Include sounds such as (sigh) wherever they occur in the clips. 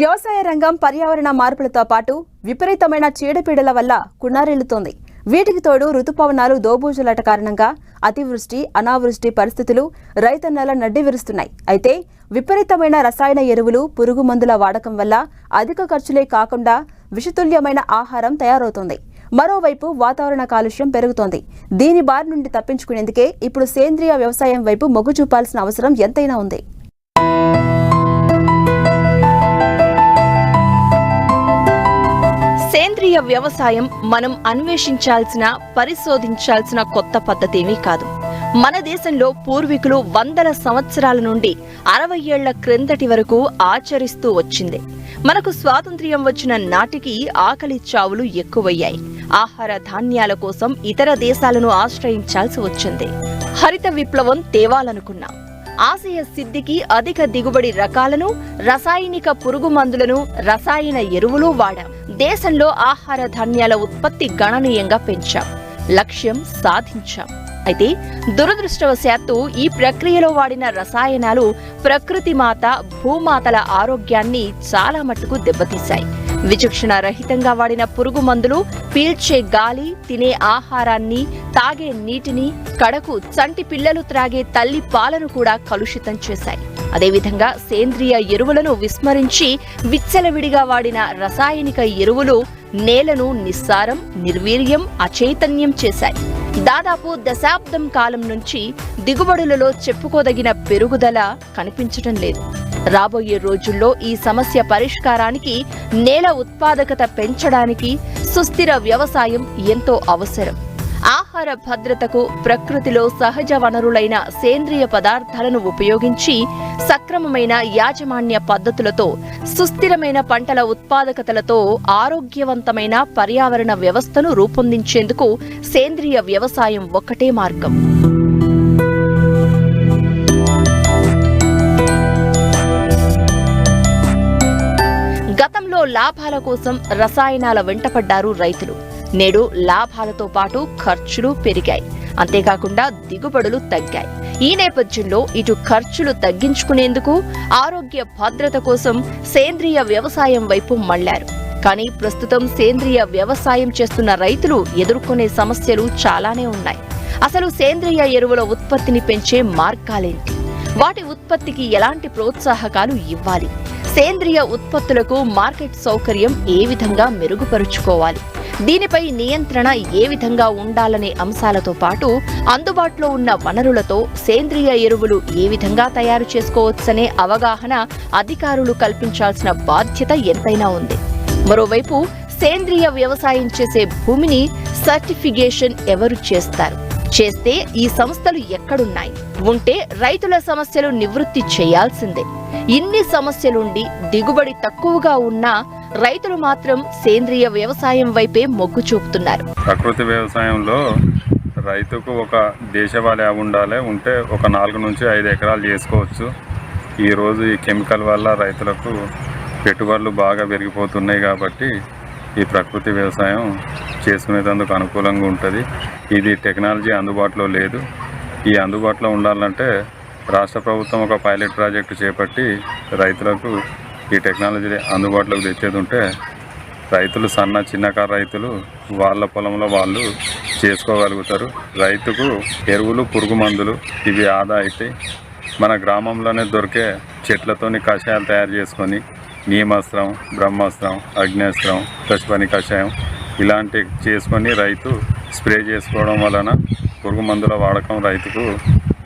వ్యవసాయ రంగం పర్యావరణ మార్పులతో పాటు విపరీతమైన చీడపీడల వల్ల కున్నారిల్లుతోంది వీటికి తోడు రుతుపవనాలు దోబూజలాట కారణంగా అతివృష్టి అనావృష్టి పరిస్థితులు రైతన్నల నడ్డి విరుస్తున్నాయి. అయితే విపరీతమైన రసాయన ఎరువులు పురుగు మందుల వాడకం వల్ల అధిక ఖర్చులే కాకుండా విషతుల్యమైన ఆహారం తయారవుతోంది. మరోవైపు వాతావరణ కాలుష్యం పెరుగుతోంది. దీని బారి నుండి తప్పించుకునేందుకే ఇప్పుడు సేంద్రియ వ్యవసాయం వైపు మొగ్గు చూపాల్సిన అవసరం ఎంతైనా ఉంది. సేంద్రియ వ్యవసాయం మనం అన్వేషించాల్సిన పరిశోధించాల్సిన కొత్త పద్ధతేమీ కాదు. మన దేశంలో పూర్వీకులు వందల సంవత్సరాల నుండి అరవై ఏళ్ళ క్రిందటి వరకు ఆచరిస్తూ వచ్చింది. మనకు స్వాతంత్ర్యం వచ్చిన నాటికి ఆకలి చావులు ఎక్కువయ్యాయి. ఆహార ధాన్యాల కోసం ఇతర దేశాలను ఆశ్రయించాల్సి వచ్చింది. హరిత విప్లవం తేవాలనుకున్నాం. ఆశయ సిద్ధికి అధిక దిగుబడి రకాలను రసాయనిక పురుగు మందులను రసాయన ఎరువులు వాడాం. దేశంలో ఆహార ధాన్యాల ఉత్పత్తి గణనీయంగా పెంచాం. లక్ష్యం సాధించాం. అయితే దురదృష్టవశాత్తు ఈ ప్రక్రియలో వాడిన రసాయనాలు ప్రకృతి మాత భూమాతల ఆరోగ్యాన్ని చాలా మట్టుకు దెబ్బతీశాయి. విచక్షణ రహితంగా వాడిన పురుగు మందులు పీల్చే గాలి తినే ఆహారాన్ని తాగే నీటిని కడకు చంటి పిల్లలు త్రాగే తల్లి పాలను కూడా కలుషితం చేశాయి. అదేవిధంగా సేంద్రియ ఎరువులను విస్మరించి విచ్చలవిడిగా వాడిన రసాయనిక ఎరువులు నేలను నిస్సారం నిర్వీర్యం అచైతన్యం చేశాయి. దాదాపు దశాబ్దం కాలం నుంచి దిగుబడులలో చెప్పుకోదగిన పెరుగుదల కనిపించటం లేదు. రాబోయే రోజుల్లో ఈ సమస్య పరిష్కారానికి నేల ఉత్పాదకత పెంచడానికి సుస్థిర వ్యవసాయం ఎంతో అవసరం. ఆహార భద్రతకు ప్రకృతిలో సహజ వనరులైన సేంద్రియ పదార్థాలను ఉపయోగించి సక్రమమైన యాజమాన్య పద్ధతులతో సుస్థిరమైన పంటల ఉత్పాదకతలతో ఆరోగ్యవంతమైన పర్యావరణ వ్యవస్థను రూపొందించేందుకు సేంద్రియ వ్యవసాయం ఒక్కటే మార్గం. లాభాల కోసం రసాయనాల వెంటపడ్డారు రైతులు. నేడు లాభాలతో పాటు ఖర్చులు పెరిగాయి. అంతేకాకుండా దిగుబడులు తగ్గాయి. ఈ నేపథ్యంలో ఇటు ఖర్చులు తగ్గించుకునేందుకు ఆరోగ్య భద్రత కోసం సేంద్రియ వ్యవసాయం వైపు మళ్ళారు. కానీ ప్రస్తుతం సేంద్రియ వ్యవసాయం చేస్తున్న రైతులు ఎదుర్కొనే సమస్యలు చాలానే ఉన్నాయి. అసలు సేంద్రియ ఎరువుల ఉత్పత్తిని పెంచే మార్గాలేంటి? వాటి ఉత్పత్తికి ఎలాంటి ప్రోత్సాహకాలు ఇవ్వాలి? సేంద్రియ ఉత్పత్తులకు మార్కెట్ సౌకర్యం ఏ విధంగా మెరుగుపరుచుకోవాలి? దీనిపై నియంత్రణ ఏ విధంగా ఉండాలనే అంశాలతో పాటు అందుబాటులో ఉన్న వనరులతో సేంద్రియ ఎరువులు ఏ విధంగా తయారు చేసుకోవచ్చనే అవగాహన అధికారులు కల్పించాల్సిన బాధ్యత ఎంతైనా ఉంది. మరోవైపు సేంద్రియ వ్యవసాయం చేసే భూమిని సర్టిఫికేషన్ ఎవరు చేస్తారు? చేస్తే ఈ సంస్థలు ఎక్కడున్నాయి? ఉంటే రైతుల సమస్యలు నివృత్తి చేయాల్సిందే. ఇన్ని సమస్యలుండి దిగుబడి తక్కువగా ఉన్నా రైతులు మాత్రం సేంద్రియ వ్యవసాయం వైపే మొగ్గు చూపుతున్నారు. ప్రకృతి వ్యవసాయంలో రైతుకు ఒక దేశవాళీ ఉండాలి ఉంటే ఒక నాలుగు నుంచి ఐదు ఎకరాలు చేసుకోవచ్చు. ఈరోజు ఈ కెమికల్ వల్ల రైతులకు పెట్టుబడులు బాగా పెరిగిపోతున్నాయి కాబట్టి ఈ ప్రకృతి వ్యవసాయం చేసుకునేటందుకు అనుకూలంగా ఉంటుంది. ఇది టెక్నాలజీ అందుబాటులో లేదు. ఈ అందుబాటులో ఉండాలంటే రాష్ట్ర ప్రభుత్వం ఒక పైలట్ ప్రాజెక్టు చేపట్టి రైతులకు ఈ టెక్నాలజీ అందుబాటులోకి తెచ్చేది ఉంటే రైతులు సన్న చిన్నకారు రైతులు వాళ్ళ పొలంలో వాళ్ళు చేసుకోగలుగుతారు. రైతుకు ఎరువులు పురుగు మందులు ఇవి ఆదా అయితే మన గ్రామంలోనే దొరికే చెట్లతోని కషాయాలు తయారు చేసుకొని నీమాస్త్రం బ్రహ్మాస్త్రం అగ్నేస్త్రం పశుపని కషాయం ఇలాంటి చేసుకొని రైతు స్ప్రే చేసుకోవడం వలన పురుగు మందుల వాడకం రైతుకు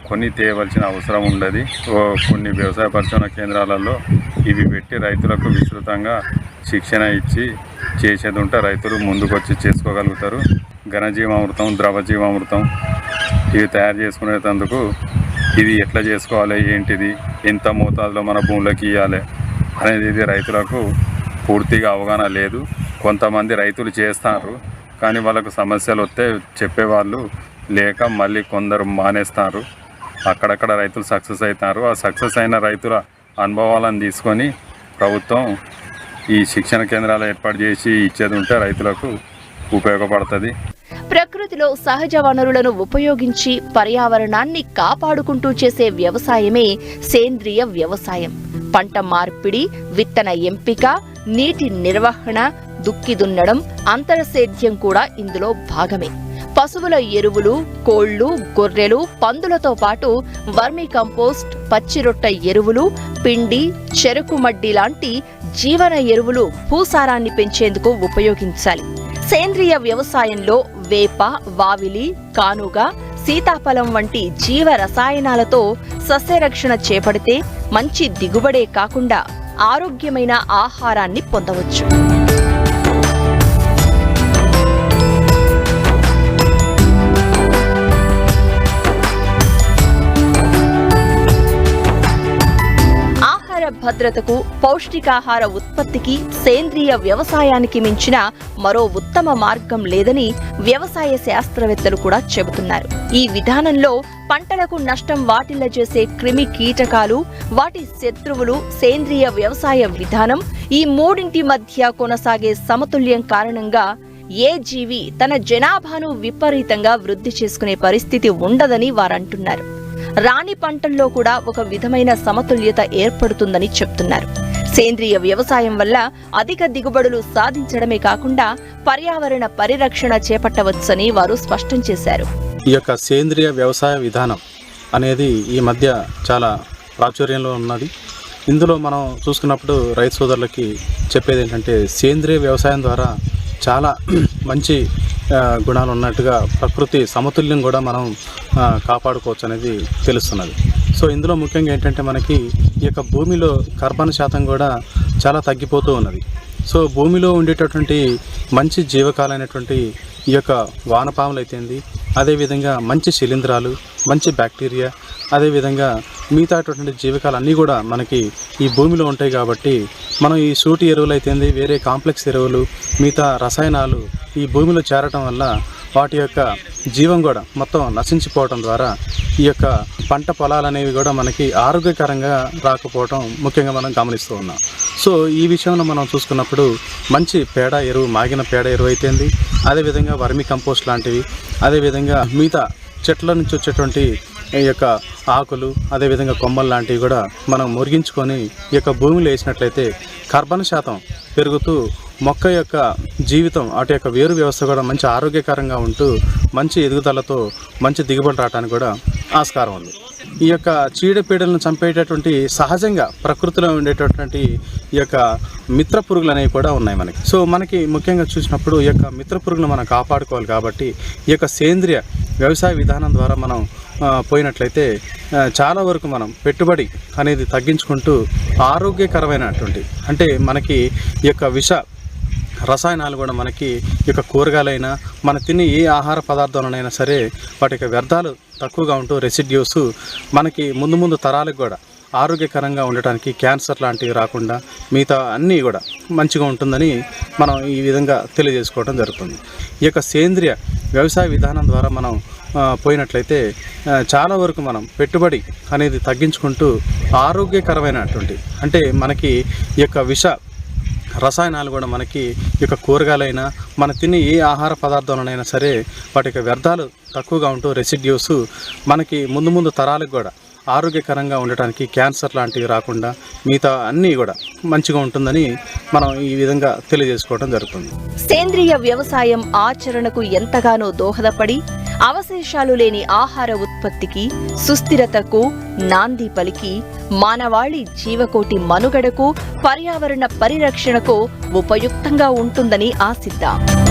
కొన్ని తేయవలసిన అవసరం ఉండదు. ఓ కొన్ని వ్యవసాయ పరిశోధన కేంద్రాలలో ఇవి పెట్టి రైతులకు విస్తృతంగా శిక్షణ ఇచ్చి చేసేది ఉంటే రైతులు ముందుకొచ్చి చేసుకోగలుగుతారు. ఘనజీవామృతం ద్రవజీవామృతం ఇవి తయారు చేసుకునేటందుకు ఇది ఎట్లా చేసుకోవాలి ఏంటిది ఎంత మోతాదులో మన భూములకి ఇవ్వాలి అనేది రైతులకు పూర్తిగా అవగాహన లేదు. కొంతమంది రైతులు చేస్తారు కానీ వాళ్ళకు సమస్యలు వస్తే చెప్పేవాళ్ళు లేక మళ్ళీ కొందరు మానేస్తారు. అక్కడక్కడ రైతులు సక్సెస్ అవుతారు. ఆ సక్సెస్ అయిన రైతుల అనుభవాలను తీసుకొని ప్రభుత్వం ఈ శిక్షణ కేంద్రాలు ఏర్పాటు చేసి ఇచ్చేది ఉంటే రైతులకు ఉపయోగపడుతుంది. ప్రకృతిలో సహజ వనరులను ఉపయోగించి పర్యావరణాన్ని కాపాడుకుంటూ చేసే వ్యవసాయమే సేంద్రియ వ్యవసాయం. పంట మార్పిడి విత్తన ఎంపిక నీటి నిర్వహణ దుక్కి దున్నడం అంతర సేద్యం కూడా ఇందులో భాగమే. పశువుల ఎరువులు కోళ్ళు గొర్రెలు పందులతో పాటు వర్మీ కంపోస్ట్ పచ్చిరొట్ట ఎరువులు పిండి చెరుకు మడ్డి లాంటి జీవన ఎరువులు భూసారాన్ని పెంచేందుకు ఉపయోగించాలి. సేంద్రియ వ్యవసాయంలో వేప వావిలి కానుగ సీతాఫలం వంటి జీవ రసాయనాలతో సస్యరక్షణ చేపడితే మంచి దిగుబడే కాకుండా ఆరోగ్యమైన ఆహారాన్ని పొందవచ్చు. ఆహార భద్రతకు పౌష్టికాహార ఉత్పత్తికి సేంద్రియ వ్యవసాయానికి మించిన మరో ఉత్తమ మార్గం లేదని వ్యవసాయ శాస్త్రవేత్తలు కూడా చెబుతున్నారు. ఈ విధానంలో పంటలకు నష్టం వాటిల్ల చేసే క్రిమి కీటకాలు వాటి శత్రువులు సేంద్రియ వ్యవసాయ విధానం ఈ మూడింటి మధ్య కొనసాగే సమతుల్యం కారణంగా ఏ జీవి తన జనాభాను విపరీతంగా వృద్ధి చేసుకునే పరిస్థితి ఉండదని వారంటున్నారు. రాణి పంటల్లో కూడా ఒక విధమైన సమతుల్యత ఏర్పడుతుందని చెప్తున్నారు. సేంద్రియ వ్యవసాయం వల్ల అధిక దిగుబడులు సాధించడమే కాకుండా పర్యావరణ పరిరక్షణ చేపట్టవచ్చని వారు స్పష్టం చేశారు. ఈ యొక్క సేంద్రియ వ్యవసాయ విధానం అనేది ఈ మధ్య చాలా ప్రాచుర్యంలో ఉన్నది. ఇందులో మనం చూసుకున్నప్పుడు రైతు సోదరులకి చెప్పేది ఏంటంటే సేంద్రియ వ్యవసాయం ద్వారా చాలా (clears throat) మంచి గుణాలు ఉన్నట్టుగా ప్రకృతి సమతుల్యం కూడా మనం కాపాడుకోవచ్చు అనేది తెలుస్తున్నది. సో ఇందులో ముఖ్యంగా ఏంటంటే మనకి ఈ యొక్క భూమిలో కర్బన శాతం కూడా చాలా తగ్గిపోతూ ఉన్నది. సో భూమిలో ఉండేటటువంటి మంచి జీవకాలైనటువంటి ఈ యొక్క వానపాములు అయితేంది అదేవిధంగా మంచి శిలీంధ్రాలు మంచి బ్యాక్టీరియా అదేవిధంగా మిగతాటువంటి జీవకాలు అన్నీ కూడా మనకి ఈ భూమిలో ఉంటాయి కాబట్టి మనం ఈ సూటి ఎరువులు అయితేంది వేరే కాంప్లెక్స్ ఎరువులు మిగతా రసాయనాలు ఈ భూమిలో చేరటం వల్ల వాటి యొక్క జీవం కూడా మొత్తం నశించిపోవటం ద్వారా ఈ యొక్క పంట పొలాలు అనేవి కూడా మనకి ఆరోగ్యకరంగా రాకపోవటం ముఖ్యంగా మనం గమనిస్తూ ఉన్నాం. సో ఈ విషయంలో మనం చూసుకున్నప్పుడు మంచి పేడ ఎరువు మాగిన పేడ ఎరువు అయితేంది అదేవిధంగా వర్మి కంపోస్ట్ లాంటివి అదేవిధంగా మిగతా చెట్ల నుంచి వచ్చేటువంటి ఈ యొక్క ఆకులు అదేవిధంగా కొమ్మలు లాంటివి కూడా మనం మురిగించుకొని ఈ యొక్క భూమిలో వేసినట్లయితే కర్బన శాతం పెరుగుతూ మొక్క యొక్క జీవితం అటు యొక్క వేరు వ్యవస్థ కూడా మంచి ఆరోగ్యకరంగా ఉంటూ మంచి ఎదుగుదలతో మంచి దిగుబడి రావడానికి కూడా ఆస్కారం ఉంది. ఈ యొక్క చీడపీడలను చంపేటటువంటి సహజంగా ప్రకృతిలో ఉండేటటువంటి ఈ యొక్క మిత్ర పురుగులు అనేవి కూడా ఉన్నాయి మనకి. సో మనకి ముఖ్యంగా చూసినప్పుడు ఈ యొక్క మిత్ర పురుగులు మనం కాపాడుకోవాలి కాబట్టి ఈ యొక్క సేంద్రియ వ్యవసాయ విధానం ద్వారా మనం పోయినట్లయితే చాలా వరకు మనం పెట్టుబడి అనేది తగ్గించుకుంటూ ఆరోగ్యకరమైనటువంటి అంటే మనకి ఈ యొక్క విష రసాయనాలు కూడా మనకి ఈ యొక్క కూరగాయలైనా మన తినే ఏ ఆహార పదార్థాలనైనా సరే వాటి యొక్క వ్యర్థాలు తక్కువగా ఉంటూ రెసిడ్యూస్ మనకి ముందు ముందు తరాలకు కూడా ఆరోగ్యకరంగా ఉండటానికి క్యాన్సర్ లాంటివి రాకుండా మిగతా అన్నీ కూడా మంచిగా ఉంటుందని మనం ఈ విధంగా తెలియజేసుకోవడం జరుగుతుంది. ఈ యొక్క సేంద్రియ వ్యవసాయ విధానం ద్వారా మనం పోయినట్లయితే చాలా వరకు మనం పెట్టుబడి అనేది తగ్గించుకుంటూ ఆరోగ్యకరమైనటువంటి అంటే మనకి ఈ యొక్క విష రసాయనాలు కూడా మనకి ఈ యొక్క కూరగాయలైనా మన తినే ఏ ఆహార పదార్థాలనైనా సరే వాటి యొక్క వ్యర్థాలు తక్కువగా ఉంటూ రెసిడ్యూస్ మనకి ముందు ముందు తరాలకు కూడా ఆరోగ్యకరంగా ఉండటానికి క్యాన్సర్ లాంటివి రాకుండా మిగతా అన్నీ కూడా మంచిగా ఉంటుందని మనం ఈ విధంగా తెలియజేసుకోవడం జరుగుతుంది. సేంద్రియ వ్యవసాయం ఆచరణకు ఎంతగానో దోహదపడి అవశేషాలు లేని ఆహార ఉత్పత్తికి సుస్థిరతకు నాంది పలికి మానవాళి జీవకోటి మనుగడకు పర్యావరణ పరిరక్షణకు ఉపయుక్తంగా ఉంటుందని ఆశిద్దాం.